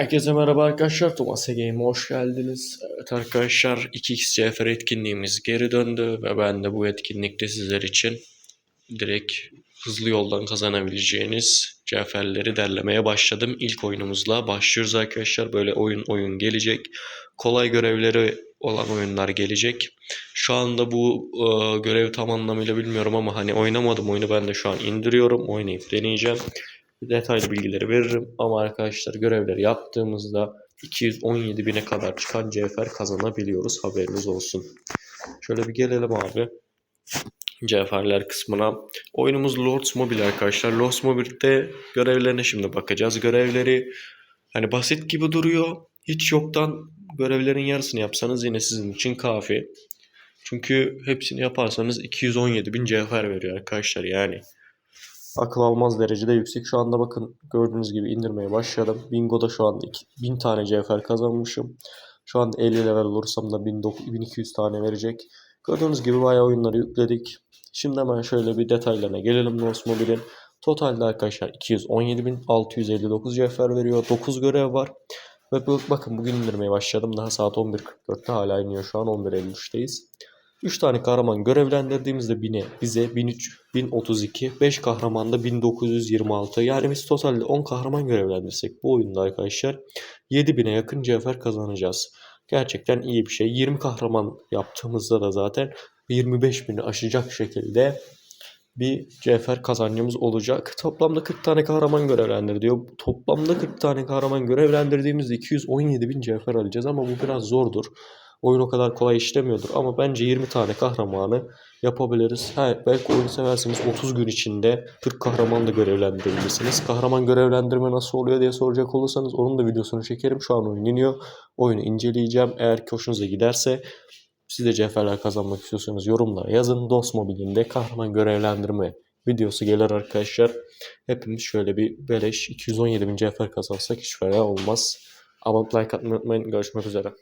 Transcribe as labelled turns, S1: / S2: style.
S1: Herkese merhaba arkadaşlar. Thomas Game'e hoş geldiniz. Evet arkadaşlar 2x CFR etkinliğimiz geri döndü ve ben de bu etkinlikte sizler için direkt hızlı yoldan kazanabileceğiniz CFR'leri derlemeye başladım. İlk oyunumuzla başlıyoruz arkadaşlar. Böyle oyun oyun gelecek. Kolay görevleri olan oyunlar gelecek. Şu anda bu e, görevi tam anlamıyla bilmiyorum ama hani oynamadım oyunu ben de şu an indiriyorum. Oynayıp deneyeceğim detaylı bilgileri veririm. Ama arkadaşlar görevleri yaptığımızda 217 bine kadar çıkan CFR kazanabiliyoruz. Haberiniz olsun. Şöyle bir gelelim abi. CFR'ler kısmına. Oyunumuz Lords Mobile arkadaşlar. Lords Mobile'de görevlerine şimdi bakacağız. Görevleri hani basit gibi duruyor. Hiç yoktan görevlerin yarısını yapsanız yine sizin için kafi. Çünkü hepsini yaparsanız 217 bin CFR veriyor arkadaşlar yani akıl almaz derecede yüksek. Şu anda bakın gördüğünüz gibi indirmeye başladım. Bingo'da şu anda 1000 tane CFR kazanmışım. Şu anda 50 level olursam da 1200 tane verecek. Gördüğünüz gibi bayağı oyunları yükledik. Şimdi hemen şöyle bir detaylarına gelelim Nos Mobile'in. Totalde arkadaşlar 217.659 CFR veriyor. 9 görev var. Ve bakın bugün indirmeye başladım. Daha saat 11.44'te hala iniyor şu an 11.53'teyiz. 3 tane kahraman görevlendirdiğimizde bine, bize 1003, 1032, 5 kahraman da 1926. Yani biz totalde 10 kahraman görevlendirsek bu oyunda arkadaşlar 7000'e yakın cevher kazanacağız. Gerçekten iyi bir şey. 20 kahraman yaptığımızda da zaten 25.000'i aşacak şekilde bir cevher kazancımız olacak. Toplamda 40 tane kahraman görevlendir diyor. Toplamda 40 tane kahraman görevlendirdiğimizde 217.000 cevher alacağız ama bu biraz zordur. Oyun o kadar kolay işlemiyordur ama bence 20 tane kahramanı yapabiliriz. Ha, belki oyunu seversiniz 30 gün içinde 40 kahraman da görevlendirebilirsiniz. Kahraman görevlendirme nasıl oluyor diye soracak olursanız onun da videosunu çekerim. Şu an oyun iniyor. Oyunu inceleyeceğim. Eğer ki hoşunuza giderse siz de cevherler kazanmak istiyorsanız yorumlara yazın. DOS mobilinde kahraman görevlendirme videosu gelir arkadaşlar. Hepimiz şöyle bir beleş 217 bin cevher kazansak hiç fena olmaz. Ama like atmayı unutmayın. Görüşmek üzere.